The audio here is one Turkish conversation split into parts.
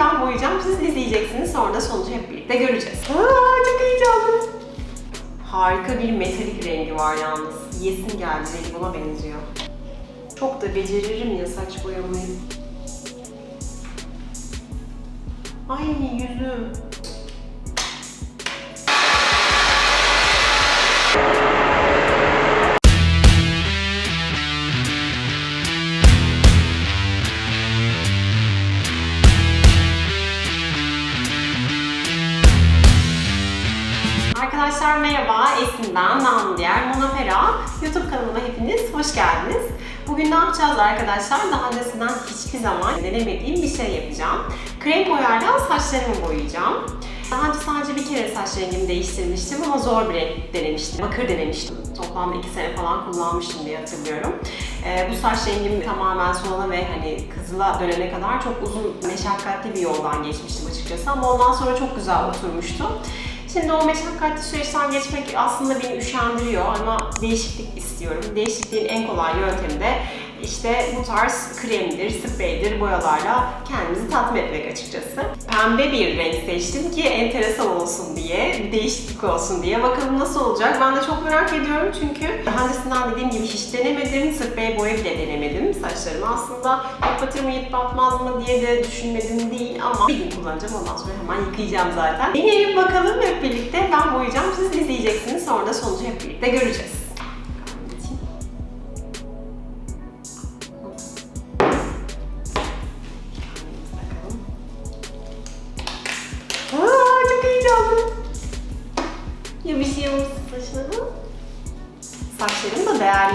ben boyayacağım. Siz izleyeceksiniz. Sonra da sonucu hep birlikte göreceğiz. Aa, çok heyecanlı. Harika bir metalik rengi var yalnız. Yesim geldi. Rengi buna benziyor. Çok da beceririm ya saç boyamayı. Ay yüzüm. Merhaba, Esin'den, namı diğer Monopera. YouTube kanalıma hepiniz hoş geldiniz. Bugün ne yapacağız arkadaşlar? Daha öncesinden hiçbir zaman denemediğim bir şey yapacağım. Krem boyayla saçlarımı boyayacağım. Daha önce sadece bir kere saç rengimi değiştirmiştim ama zor bir renk denemiştim. Bakır denemiştim. Toplamda iki sene falan kullanmıştım diye hatırlıyorum. Ee, bu saç rengim tamamen solana ve hani kızıla dönene kadar çok uzun, meşakkatli bir yoldan geçmiştim açıkçası. Ama ondan sonra çok güzel oturmuştu. Şimdi o meşakkatli süreçten geçmek aslında beni üşendiriyor ama değişiklik istiyorum. Değişikliğin en kolay yöntemi de işte bu tarz kremdir, spreydir, boyalarla kendimizi tatmin etmek açıkçası. Pembe bir renk seçtim ki enteresan olsun diye, bir değişiklik olsun diye. Bakalım nasıl olacak? Ben de çok merak ediyorum çünkü daha öncesinden dediğim gibi hiç denemedim. Sprey boya bile denemedim saçlarımı. Aslında batır mı yıt batmaz mı diye de düşünmedim değil ama bir gün kullanacağım ondan sonra hemen yıkayacağım zaten. Deneyelim bakalım hep birlikte. Ben boyayacağım, siz izleyeceksiniz. Sonra da sonucu hep birlikte göreceğiz.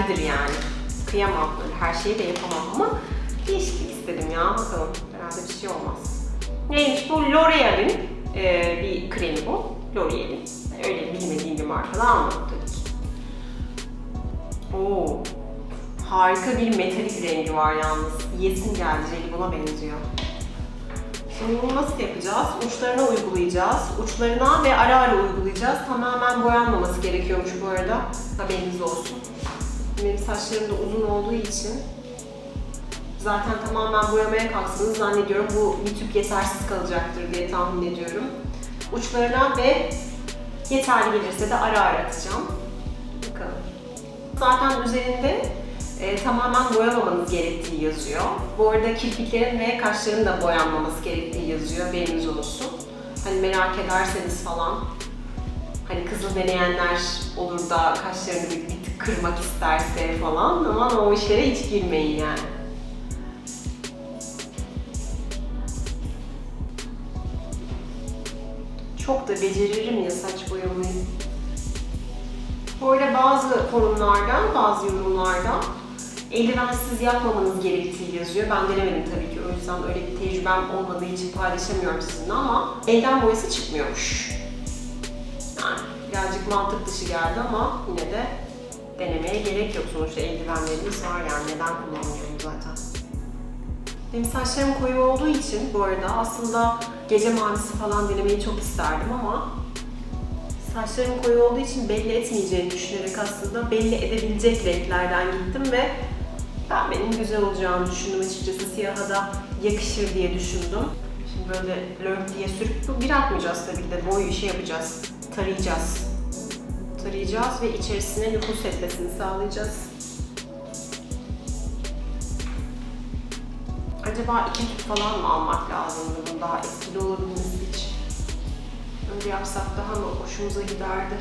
Değerlidir yani. Kıyamam böyle her şeyi de yapamam ama değişiklik istedim ya bakalım. Herhalde bir şey olmaz. Neymiş bu L'Oreal'in e, bir kremi bu. L'Oreal'in. Öyle bilmediğim bir markadan almadım tabii. Oo, harika bir metalik rengi var yalnız. Yesim geldi. Jeli buna benziyor. Şimdi bunu nasıl yapacağız? Uçlarına uygulayacağız. Uçlarına ve ara ara uygulayacağız. Tamamen boyanmaması gerekiyormuş bu arada. Haberiniz olsun. Benim saçlarım da uzun olduğu için zaten tamamen boyamaya kalksanız zannediyorum bu bir tüp yetersiz kalacaktır diye tahmin ediyorum. Uçlarına ve yeterli gelirse de ara ara atacağım. Bakalım. Zaten üzerinde e, tamamen boyamamanız gerektiği yazıyor. Bu arada kirpiklerin ve kaşların da boyanmaması gerektiği yazıyor. Haberiniz olsun. Hani merak ederseniz falan. Hani kızıl deneyenler olur da kaşlarını bir, kırmak isterse falan. Ama o işlere hiç girmeyin yani. Çok da beceririm ya saç boyamayı. Arada bazı forumlarda, bazı yorumlarda eldivensiz yapmamanız gerektiği yazıyor. Ben denemedim tabii ki. O yüzden öyle bir tecrübem olmadığı için paylaşamıyorum sizinle ama elden boyası çıkmıyormuş. Yani birazcık mantık dışı geldi ama yine de denemeye gerek yok. Sonuçta eldivenlerimiz var yani neden kullanmıyorum zaten. Benim saçlarım koyu olduğu için bu arada aslında gece mavisi falan denemeyi çok isterdim ama saçlarım koyu olduğu için belli etmeyeceğini düşünerek aslında belli edebilecek renklerden gittim ve ben benim güzel olacağını düşündüm açıkçası. Siyaha da yakışır diye düşündüm. Şimdi böyle lörk diye sürüp bir atmayacağız tabii ki de boy şey yapacağız. Tarayacağız. Tarayacağız ve içerisine nüfus etmesini sağlayacağız. Acaba iki tüp falan mı almak lazımdı bunun daha etkili olabilmesi için? Öyle yapsak daha mı hoşumuza giderdi?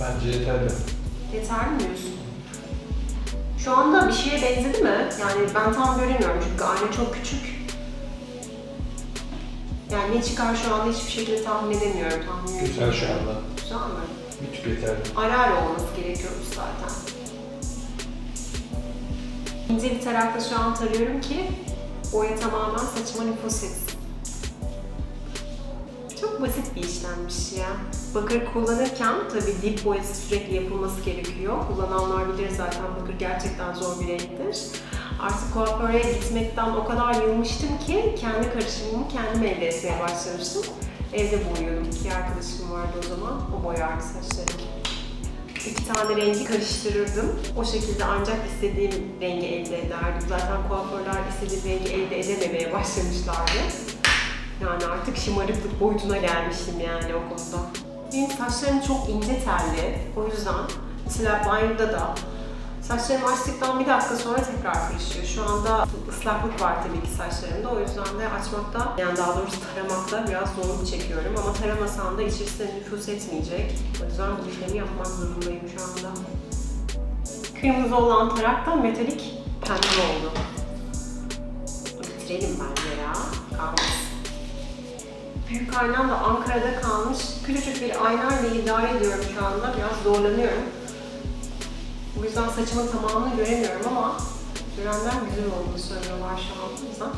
Bence yeterli. Yeterli mi diyorsun? Şu anda bir şeye benzedi mi? Yani ben tam göremiyorum çünkü ayna çok küçük. Yani ne çıkar şu anda hiçbir şekilde tahmin edemiyorum. Tahmin Güzel şu anda. Mi? Bir tüp yeterli. Ara ara olması gerekiyormuş zaten. İnce bir tarakla şu an tarıyorum ki boya tamamen saçıma nüfus etsin. Çok basit bir işlemmiş ya. Bakır kullanırken tabii dip boyası sürekli yapılması gerekiyor. Kullananlar bilir zaten bakır gerçekten zor bir renktir. Artık kuaföre gitmekten o kadar yılmıştım ki kendi karışımımı kendim elde etmeye başlamıştım. Evde boyuyordum. İki arkadaşım vardı o zaman. O boyardı saçlarımı. iki tane rengi karıştırırdım. O şekilde ancak istediğim rengi elde ederdim. Zaten kuaförler istediğim rengi elde edememeye başlamışlardı. Yani artık şımarıklık boyutuna gelmiştim yani o konuda. Benim saçlarım çok ince telli. O yüzden mesela banyoda da saçlarımı açtıktan bir dakika sonra tekrar karışıyor. Şu anda ıslaklık var tabii ki saçlarımda. O yüzden de açmakta, yani daha doğrusu taramakta biraz zorluk çekiyorum. Ama taramasam da içerisine nüfus etmeyecek. O yüzden bu işlemi yapmak zorundayım şu anda. Kırmızı olan tarak da metalik pembe oldu. Bitirelim bence ya. Kalmasın. Büyük aynam da Ankara'da kalmış. Küçücük bir aynayla idare ediyorum şu anda. Biraz zorlanıyorum. Bu yüzden saçımın tamamını göremiyorum ama görenler güzel olduğunu söylüyorlar şu an.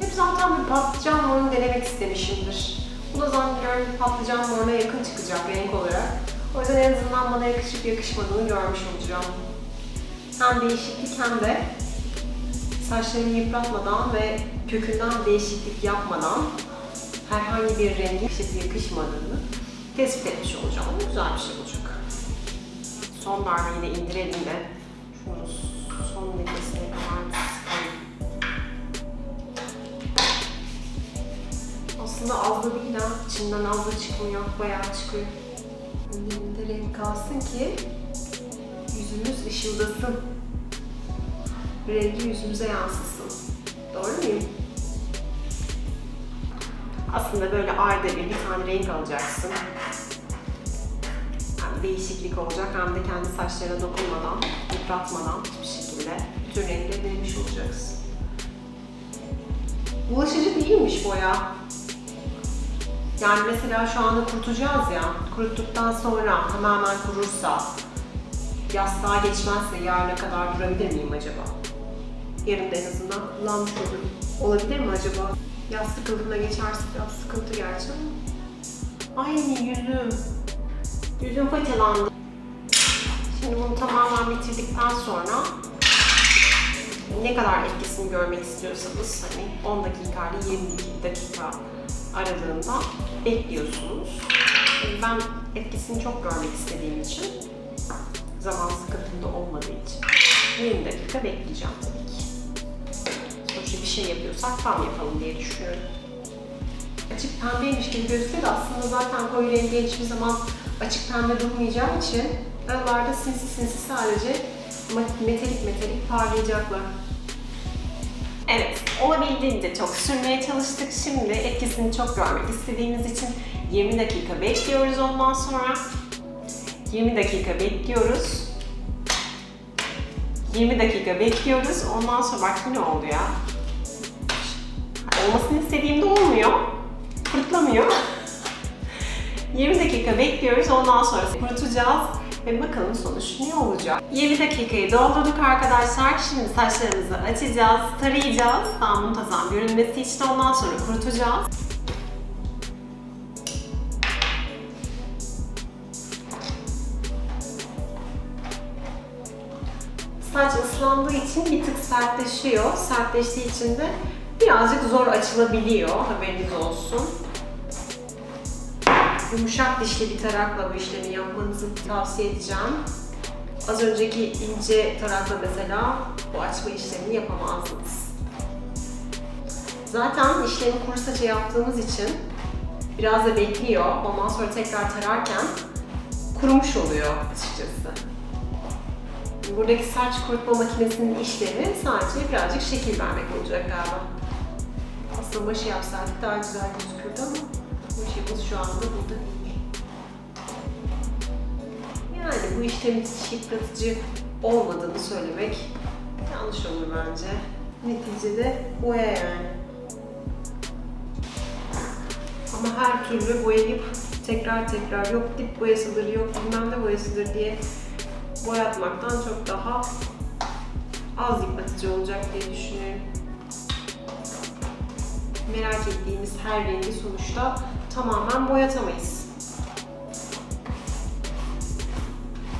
Hep zaten bir patlıcan morunu denemek istemişimdir. Bu da zannediyorum patlıcan moruna yakın çıkacak renk olarak. O yüzden en azından bana yakışıp yakışmadığını görmüş olacağım. Hem değişiklik hem de saçlarımı yıpratmadan ve kökünden değişiklik yapmadan herhangi bir rengin yakışıp yakışmadığını tespit etmiş olacağım. Bu güzel bir şey olacak. Son darbe yine indirelim de şunu son nefesine kadar. Aslında az da değil ha. İçinden az da çıkmıyor. Bayağı çıkıyor. Önlerinde renk kalsın ki yüzümüz ışıldasın. Rengi yüzümüze yansısın. Doğru muyum? Aslında böyle arda bir bir tane renk alacaksın. Değişiklik olacak hem de kendi saçlarına dokunmadan, yıpratmadan hiçbir şekilde bütün renkleri denemiş olacaksın. Bulaşıcı değilmiş boya. Yani mesela şu anda kurutacağız ya, kuruttuktan sonra tamamen kurursa, yastığa geçmezse yarına kadar durabilir miyim acaba? Yarın da en azından kullanmış olurum. Olabilir mi acaba? Yastık kılıfına geçerse biraz sıkıntı gerçi ama. Ay yüzüm. Yüzüm fırçalandı. Şimdi bunu tamamen bitirdikten sonra ne kadar etkisini görmek istiyorsanız hani 10 dakika ile 22 dakika aralığında bekliyorsunuz. Ben etkisini çok görmek istediğim için zaman sıkıntımda olmadığı için 20 dakika bekleyeceğim tabii ki. Sonuçta bir şey yapıyorsak tam yapalım diye düşünüyorum. Açık pembeymiş gibi gözüküyor da aslında zaten koyu rengi hiçbir zaman açık pembe durmayacağı için aralarda sinsi sinsi sadece metalik metalik parlayacaklar. Evet, olabildiğince çok sürmeye çalıştık. Şimdi etkisini çok görmek istediğimiz için 20 dakika bekliyoruz ondan sonra. 20 dakika bekliyoruz. 20 dakika bekliyoruz. Ondan sonra bak ne oldu ya? Olmasını istediğimde olmuyor. Fırtlamıyor. 20 dakika bekliyoruz. Ondan sonra kurutacağız. Ve bakalım sonuç ne olacak? 20 dakikayı doldurduk arkadaşlar. Şimdi saçlarımızı açacağız, tarayacağız. Daha muntazam görünmesi için ondan sonra kurutacağız. Saç ıslandığı için bir tık sertleşiyor. Sertleştiği için de birazcık zor açılabiliyor. Haberiniz olsun. Yumuşak dişli bir tarakla bu işlemi yapmanızı tavsiye edeceğim. Az önceki ince tarakla mesela bu açma işlemini yapamazdınız. Zaten işlemi kuru yaptığımız için biraz da bekliyor. Ondan sonra tekrar tararken kurumuş oluyor açıkçası. Buradaki saç kurutma makinesinin işlevi sadece birazcık şekil vermek olacak galiba. Aslında başı yapsaydık daha güzel gözükürdü ama başımız şu anda burada değil. Yani bu işlemin hiç yıpratıcı olmadığını söylemek yanlış olur bence. Neticede boya yani. Ama her türlü boyayıp tekrar tekrar yok dip boyasıdır, yok bilmem ne boyasıdır diye boyatmaktan çok daha az yıpratıcı olacak diye düşünüyorum. Merak ettiğimiz her rengi sonuçta tamamen boyatamayız.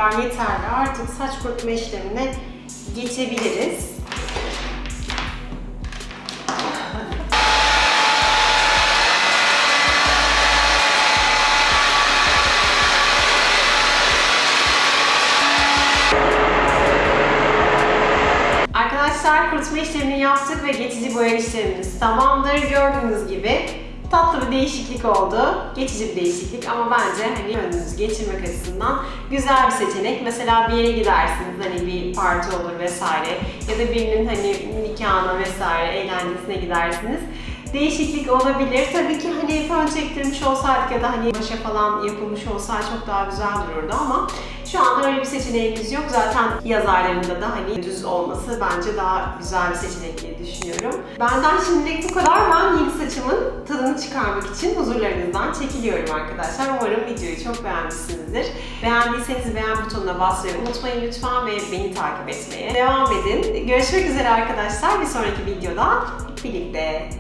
Yeterli. Artık saç kurutma işlemine geçebiliriz. Arkadaşlar kurutma işlemini yaptık ve geçici boya işlemimiz tamamdır. Gördüğünüz gibi tatlı bir değişiklik oldu. Geçici bir değişiklik ama bence hani önünüzü geçirmek açısından güzel bir seçenek. Mesela bir yere gidersiniz hani bir parti olur vesaire ya da birinin hani nikahına vesaire eğlencesine gidersiniz. Değişiklik olabilir. Tabii ki hani fön çektirmiş olsaydık ya da hani başa falan yapılmış olsaydı çok daha güzel dururdu ama şu anda öyle bir seçeneğimiz yok. Zaten yaz aylarında da hani düz olması bence daha güzel bir seçenek diye düşünüyorum. Benden şimdilik bu kadar. Ben yeni saçımın tadını çıkarmak için huzurlarınızdan çekiliyorum arkadaşlar. Umarım videoyu çok beğenmişsinizdir. Beğendiyseniz beğen butonuna basmayı unutmayın lütfen ve beni takip etmeye devam edin. Görüşmek üzere arkadaşlar. Bir sonraki videoda birlikte.